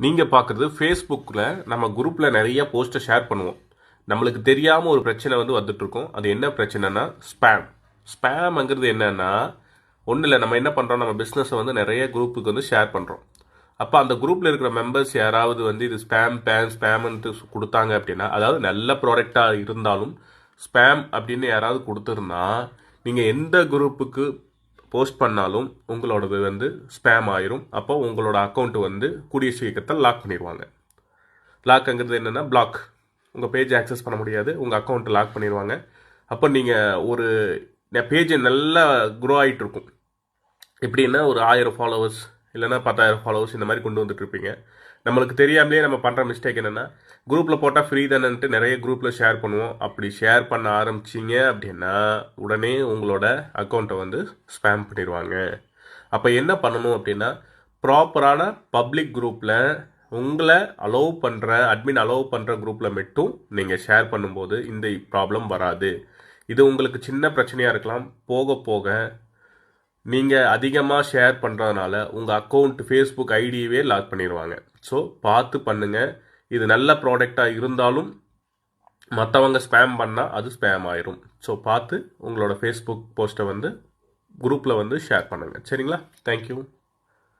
நீங்கள் பார்க்குறது ஃபேஸ்புக்கில் நம்ம குரூப்பில் நிறைய போஸ்ட்டை ஷேர் பண்ணுவோம். நம்மளுக்கு தெரியாமல் ஒரு பிரச்சனை வந்து வந்துட்டு அது என்ன பிரச்சனைனா ஸ்பேம் ஸ்பேம்ங்கிறது என்னென்னா ஒன்றும் இல்லை நம்ம என்ன பண்ணுறோம் நம்ம பிஸ்னஸை வந்து நிறைய குரூப்புக்கு வந்து ஷேர் பண்ணுறோம் அப்போ அந்த குரூப்பில் இருக்கிற மெம்பர்ஸ் யாராவது வந்து இது ஸ்பேம் பேன் ஸ்பேம்ன்ட்டு கொடுத்தாங்க அப்படின்னா அதாவது நல்ல ப்ராடக்டாக இருந்தாலும் ஸ்பேம் அப்படின்னு யாராவது கொடுத்துருந்தா நீங்கள் எந்த குரூப்புக்கு போஸ்ட் பண்ணாலும் உங்களோடது வந்து ஸ்பேம் ஆயிரும். அப்போ உங்களோட அக்கௌண்ட் வந்து கூடிய சீக்கிரத்தில் லாக் பண்ணிடுவாங்க லாக்குங்கிறது என்னென்னா பிளாக் உங்கள் பேஜ் ஆக்சஸ் பண்ண முடியாது. உங்கள் அக்கௌண்ட்டை லாக் பண்ணிடுவாங்க அப்போ நீங்கள் ஒரு பேஜ் நல்லா க்ரோ ஆகிட்டு இருக்கும் எப்படின்னா ஒரு ஆயிரம் ஃபாலோவர்ஸ் இல்லைன்னா பத்தாயிரம் ஃபாலோவர்ஸ் இந்த மாதிரி கொண்டு வந்துட்டு இருப்பீங்க நம்மளுக்கு தெரியாமலே நம்ம பண்ணுற மிஸ்டேக் என்னென்னா குரூப்பில் போட்டால் ஃப்ரீ தானேன்ட்டு நிறைய குரூப்பில் ஷேர் பண்ணுவோம். அப்படி ஷேர் பண்ண ஆரம்பிச்சிங்க அப்படின்னா உடனே உங்களோட அக்கௌண்ட்டை வந்து ஸ்பேம் பண்ணிடுவாங்க. அப்போ என்ன பண்ணணும் அப்படின்னா ப்ராப்பரான பப்ளிக் குரூப்பில் உங்களை அலோவ் பண்ணுற அட்மின் அலோவ் பண்ணுற குரூப்பில் மட்டும் நீங்கள் ஷேர் பண்ணும்போது இந்த ப்ராப்ளம் வராது. இது உங்களுக்கு சின்ன பிரச்சனையாக இருக்கலாம். போக போக நீங்கள் அதிகமாக ஷேர் பண்ணுறதுனால உங்கள் அக்கௌண்ட் ஃபேஸ்புக் ஐடியவே லாக் பண்ணிடுவாங்க ஸோ பார்த்து பண்ணுங்கள் இது நல்ல ப்ராடக்டாக இருந்தாலும் மற்றவங்க ஸ்பேம் பண்ணால் அது ஸ்பேம் ஆயிரும். ஸோ பார்த்து உங்களோட ஃபேஸ்புக் போஸ்ட்டை வந்து குரூப்பில் வந்து ஷேர் பண்ணுங்கள் சரிங்களா? தேங்க்யூ